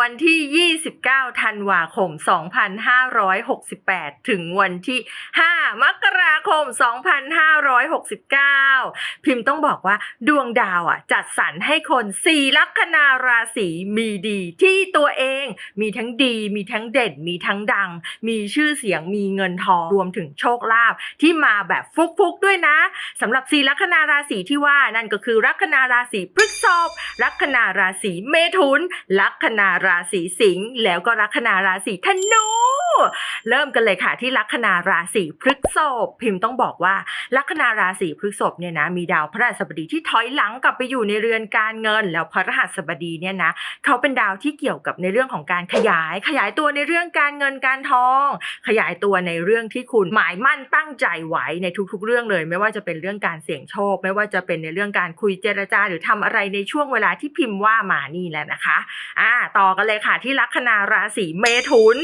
วันที่ 29 ธันวาคม 2568 ถึงวันที่ 5 มกราคม 2569 พิมพ์ต้องบอกว่าดวงดาวอะ จัดสรรให้คนสี่ลัคนาราศีมีดีที่ตัวเองมีทั้งดี มีทั้งเด่น มีทั้งดัง มีชื่อเสียงมีเงินทองรวมถึงโชคลาภที่มาแบบฟุกๆด้วยนะสำหรับสี่ลัคนาราศีที่ว่านั่นก็คือลัคนาราศีพฤษภลัคนาราศีเมถุนลัคนาราศีสิงห์แล้วก็ลัคนาราศีธนู เริ่มกันเลยค่ะที่ลัคนาราศีพฤษภพิมพ์ต้องบอกว่า ลัคนาราศีพฤษภเนี่ยนะมีดาวพระราชบดีที่ถอยหลังกลับไปอยู่ในเรือนการเงิน แล้วพระรหัสบดีเนี่ยนะเขาเป็นดาวที่เกี่ยวกับในเรื่องของการขยาย ขยายตัวในเรื่องการเงินการทอง ขยายตัวในเรื่องที่คุณหมายมั่นตั้งใจไว้ในทุก ๆ เรื่องเลย ไม่ว่าจะเป็นเรื่องการเสี่ยงโชค ไม่ว่าจะเป็นในเรื่องการคุยเจรจาหรือทำอะไรในช่วงเวลาที่พิมพ์ว่ามานี่แหละนะคะอ่าต่อกันเลยค่ะที่ลัคนาราศีเมถุน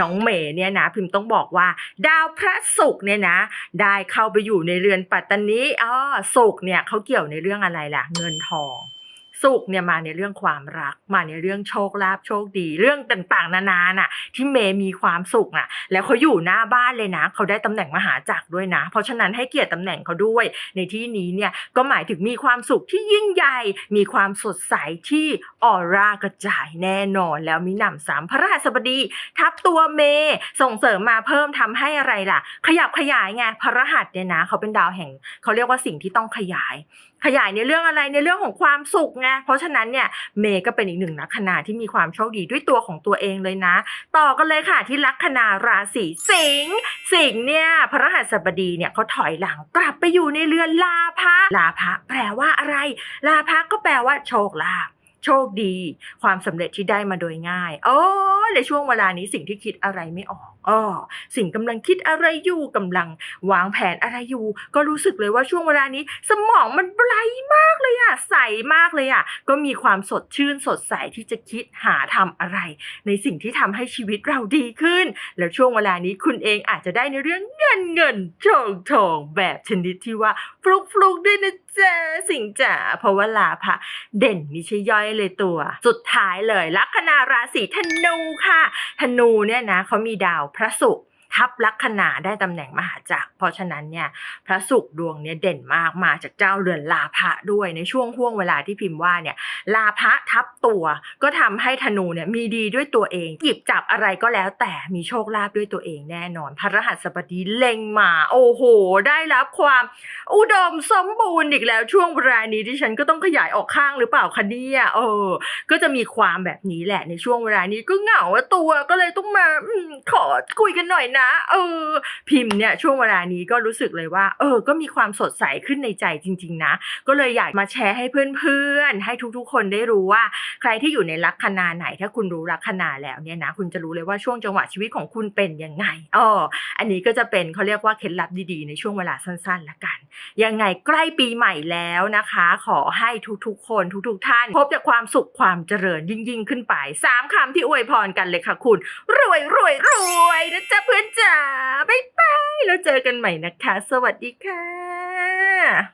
น้องเมเนี่ยนะพิมพ์ต้องบอกว่า ดาวพระศุกร์เนี่ยนะ ได้เข้าไปอยู่ในเรือนปัตตานีอ๋อศุกร์เนี่ยเขาเกี่ยวในเรื่องอะไรล่ะ เงินทอง สุขเนี่ยมาในเรื่องความรัก มาในเรื่องโชคลาภโชคดี เรื่องต่างๆ นานาน่ะ ที่เมย์มีความสุขน่ะ แล้วเขาอยู่หน้าบ้านเลยนะ เขาได้ตำแหน่งมหาจักรด้วยนะ เพราะฉะนั้นให้เกียรติตำแหน่งเขาด้วย ในที่นี้เนี่ยก็หมายถึงมีความสุขที่ยิ่งใหญ่ มีความสดใสที่ออร่ากระจายแน่นอน แล้วมีหนำสามพระราชบดี ทับตัวเมย์ส่งเสริมมาเพิ่มทำให้อะไรล่ะ ขยับขยายไงพระรหัสเนี่ยนะ เขาเป็นดาวแห่ง เขาเรียกว่าสิ่งที่ต้องขยาย ขยายในเรื่องอะไรในเรื่องของความสุขไงเพราะฉะนั้นเนี่ยเมย์ก็เป็นอีกหนึ่งลัคนาที่มีความโชคดีด้วยตัวของตัวเองเลยนะ ต่อกันเลยค่ะที่ลัคนาราศีสิงห์สิงห์เนี่ยพระหัสบดีเนี่ยเขาถอยหลังกลับไปอยู่ในเรือนลาภะลาภะแปลว่าอะไร ลาภะก็แปลว่าโชคลาภโชคดี ความสำเร็จที่ได้มาโดยง่าย โอ้ในช่วงเวลานี้สิ่งที่คิดอะไรไม่ออกอ้อสิ่งกำลังคิดอะไรอยู่กำลังวางแผนอะไรอยู่ ก็รู้สึกเลยว่าช่วงเวลานี้ สมองมันไบรมาก มากเลยอะก็มีความสดชื่นสดใสที่จะคิดหาทำอะไร ในสิ่งที่ทำให้ชีวิตเราดีขึ้น แล้วช่วงเวลานี้คุณเองอาจจะได้ในเรื่องเงินเงินทองทองแบบชนิดที่ว่าฟลุกฟลุกด้วยนะจ๊ะสิ่งจ๋าเพราะว่าลาภะเด่นมิช่ย่อยเลยตัว สุดท้ายเลยลัคนาราศีธนูค่ะ ธนูเนี่ยนะเขามีดาวพระศุกร์ ทับลัคนาได้ตำแหน่งมหาจักร เพราะฉะนั้นเนี่ยพระศุกร์ดวงเนี่ยเด่นมากมาจากเจ้าเรือนลาภะด้วยในช่วงห่วงเวลาที่พิมพ์ว่าเนี่ยลาภะทับตัวก็ทำให้ธนูเนี่ยมีดีด้วยตัวเองหยิบจับอะไรก็แล้ว แต่มีโชคลาภด้วยตัวเองแน่นอน พระรหัสบดีเล็งมา โอ้โห ได้รับความอุดมสมบูรณ์อีกแล้วช่วงเวลานี้ที่ฉันก็ต้องขยายออกข้างหรือเปล่าคะเนี่ยเออ ก็จะมีความแบบนี้แหละในช่วงเวลานี้ก็เหงาตัวก็เลยต้องมาอขอคุยกันหน่อยนะ เออ พิมพ์เนี่ยช่วงเวลานี้ก็รู้สึกเลยว่า เออ ก็มีความสดใสขึ้นในใจจริง ๆ นะ ก็เลยอยากมาแชร์ให้เพื่อนๆให้ทุกๆคนได้รู้ว่าใครที่อยู่ในลัคนาไหน ถ้าคุณรู้ลัคนาแล้วเนี่ยนะคุณจะรู้เลยว่าช่วงจังหวะชีวิตของคุณเป็นยังไงอ๋ออันนี้ก็จะเป็นเขาเรียกว่าเคล็ดลับดีๆ ในช่วงเวลาสั้นๆละกัน ยังไงใกล้ปีใหม่แล้วนะคะ ขอให้ทุกๆ คนทุกๆ ท่าน พบแต่ความสุขความเจริญยิ่งๆ ขึ้นไปสามคำที่อวยพรกันเลยค่ะคุณ รวยรวยรวยนะจ๊ะเพื่อนจ๋าบ๊ายบายแล้วเจอกันใหม่นะคะ สวัสดีค่ะ